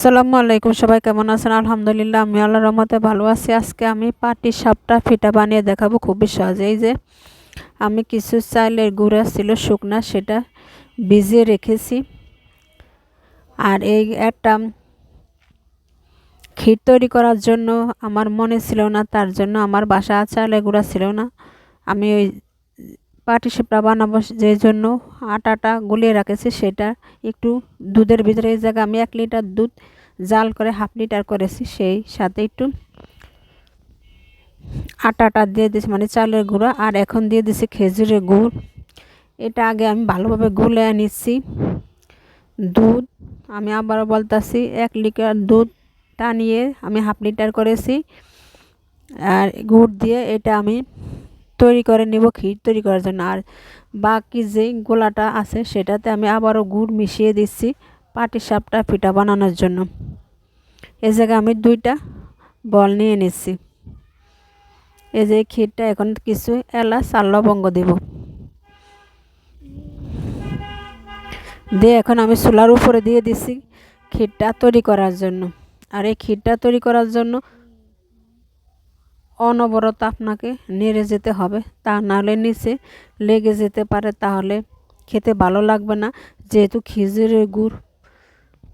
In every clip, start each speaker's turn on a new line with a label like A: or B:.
A: আসসালামু আলাইকুম, সবাই কেমন আছেন? আলহামদুলিল্লাহ, আমি আল্লাহর রহমতে ভালো আছি। আজকে আমি পাটি সাপটা ফিটা বানিয়ে দেখাবো খুবই সহজে। এই যে, আমি কিছু চাইলের গুঁড়া ছিল, শুকনা সেটা ভিজিয়ে রেখেছি। আর এই একটা ক্ষীর তৈরি করার জন্য আমার মনে ছিল না, তার জন্য আমার বাসা চালের গুঁড়া ছিল না। আমি ওই পাটি সাপটা বানাবো যে জন্য আটাটা গুলিয়ে রাখেছি, সেটা একটু দুধের ভিতরে, এই জায়গায় আমি এক লিটার দুধ জাল করে হাফ লিটার করেছি, সেই সাথে একটু আটাটা দিয়ে দিয়েছি মানে চালের গুঁড়া, আর এখন দিয়ে দিছি খেজুরের গুড়। এটা আগে আমি ভালোভাবে গুলে নিচ্ছি। দুধ, আমি আবারও বলতেছি, এক লিটার দুধ টানিয়ে আমি হাফ লিটার করেছি। আর গুড় দিয়ে এটা আমি তৈরি করে নেব, ক্ষীর তৈরি করার জন্য। আর বাকি যে গোলাটা আছে সেটাতে আমি আবারও গুড় মিশিয়ে দিচ্ছি পাটি সাপটা পিঠা বানানোর জন্য। এ জায়গায় আমি দুইটা বল নিয়ে নিচ্ছি। এই যে ক্ষীরটা এখন কিছু এলাচ আর লবঙ্গ দেব। দিয়ে এখন আমি চুলার উপরে দিয়ে দিচ্ছি ক্ষীরটা তৈরি করার জন্য। আর এই ক্ষীরটা তৈরি করার জন্য অনবরত আপনাকে নেড়ে যেতে হবে। তা নাহলে নিচে লেগে যেতে পারে। তাহলে খেতে ভালো লাগবে না। যেহেতু খিজুরের গুড়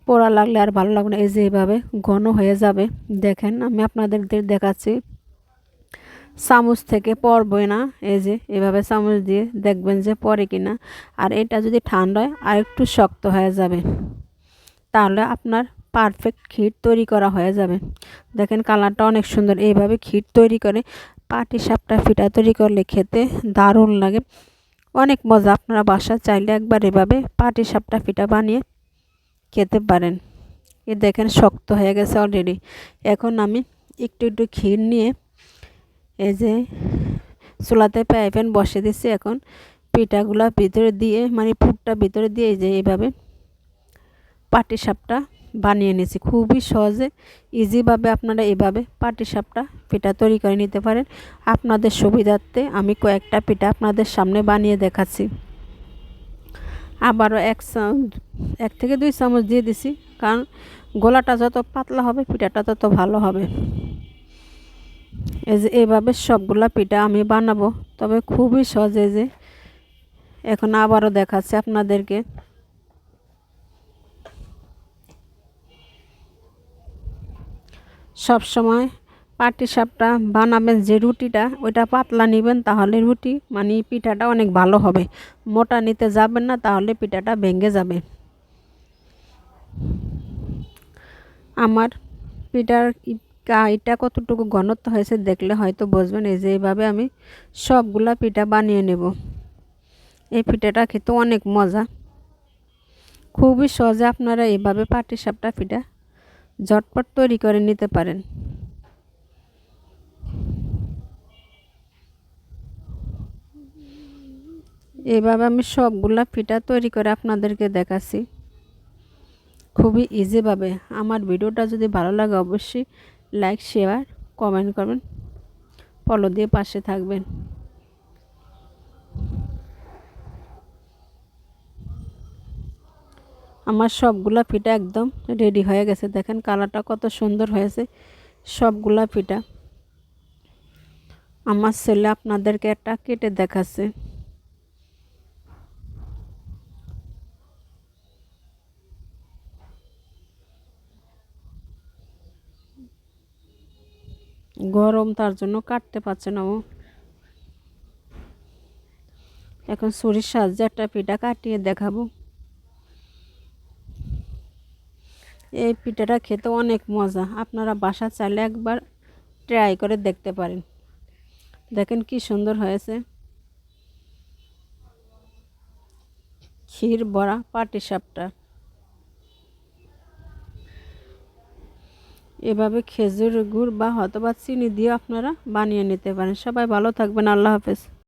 A: পোড়া লাগলে আর ভালো লাগবে না। এই যে এইভাবে ঘন হয়ে যাবে। দেখেন, আমি আপনাদের দেখাচ্ছি। চামচ থেকে পরবে না। এই যে এভাবে চামচ দিয়ে দেখবেন যে পরে কিনা। আর এটা যদি ঠান্ডা হয় আর একটু শক্ত হয়ে যাবে। তাহলে আপনার পারফেক্ট ক্ষীর তৈরি করা হয়ে যাবে। দেখেন কালারটা অনেক সুন্দর। এইভাবে ক্ষীর তৈরি করে পাটি সাপটা ফিটা তৈরি করলে খেতে দারুণ লাগে। অনেক মজা। আপনারা বাসা চাইলে একবার এভাবে পাটি সাপটা ফিটা বানিয়ে খেতে পারেন। এ দেখেন শক্ত হয়ে গেছে অলরেডি এখন আমি একটু একটু ক্ষীর নিয়ে এই যে চুলাতে প্যান বসে দিচ্ছি এখন। পিঠাগুলা ভিতরে দিয়ে মানে পুরটা ভিতরে দিয়ে এই যে এইভাবে পাটি সাপটা বানিয়ে নিয়েছি। খুবই সহজে ইজিভাবে আপনারা এভাবে পাটি সাপটা পিঠা তৈরি করে নিতে পারেন। আপনাদের সুবিধার্থে আমি কয়েকটা পিঠা আপনাদের সামনে বানিয়ে দেখাচ্ছি। আবারও এক এক থেকে দুই চামচ দিয়ে দিছি, কারণ গোলাটা যত পাতলা হবে, পিঠাটা তত ভালো হবে। এই যে এভাবে সবগুলা পিঠা আমি বানাবো, তবে খুবই সহজে যে। এখন আবারও দেখাচ্ছি আপনাদেরকে। সব সময় পাটি সাপটা বানাবেন যে রুটিটা, ওইটা পাতলা নেবেন তাহলে রুটি মানে পিঠাটা অনেক ভালো হবে। মোটা নিতে যাবেন না, তাহলে পিঠাটা ভেঙে যাবে। আমার পিঠার এটা কতটুকু ঘনত্ব হয়েছে দেখলে হয়তো বুঝবেন, এই যে এইভাবে আমি সবগুলা পিঠা বানিয়ে নেব। এই পিঠাটা খেতে অনেক মজা। খুবই সহজে আপনারা এইভাবে পাটি সাপটা পিঠা ঝটপট তৈরি করে নিতে পারেন। এভাবে আমি সবগুলা পিঠা তৈরি করে আপনাদেরকে দেখাচ্ছি। খুবই ইজিভাবে আমার ভিডিওটা যদি ভালো লাগে অবশ্যই লাইক শেয়ার কমেন্ট করবেন। ফলো দিয়ে পাশে থাকবেন। আমার সবগুলা পিঠা একদম রেডি হয়ে গেছে। দেখেন কালারটা কত সুন্দর হয়েছে। সবগুলা পিঠা। আমার ছেলে আপনাদেরকে একটা কেটে দেখাচ্ছে। গরম তার জন্য কাটতে পারছে না ও। এখন ছুরির সাহায্যে একটা পিঠা কাটিয়ে দেখাবো। এই পিঠাটা খেতে অনেক মজা। আপনারা বাসা চাইলে একবার ট্রাই করে দেখতে পারেন। দেখেন কি সুন্দর হয়েছে। ক্ষীর বড়া পাটি সাপটা। এভাবে খেজুর, গুড় বা হয়তো বা চিনি দিয়ে আপনারা বানিয়ে নিতে পারেন। সবাই ভালো থাকবেন। আল্লাহ হাফেজ।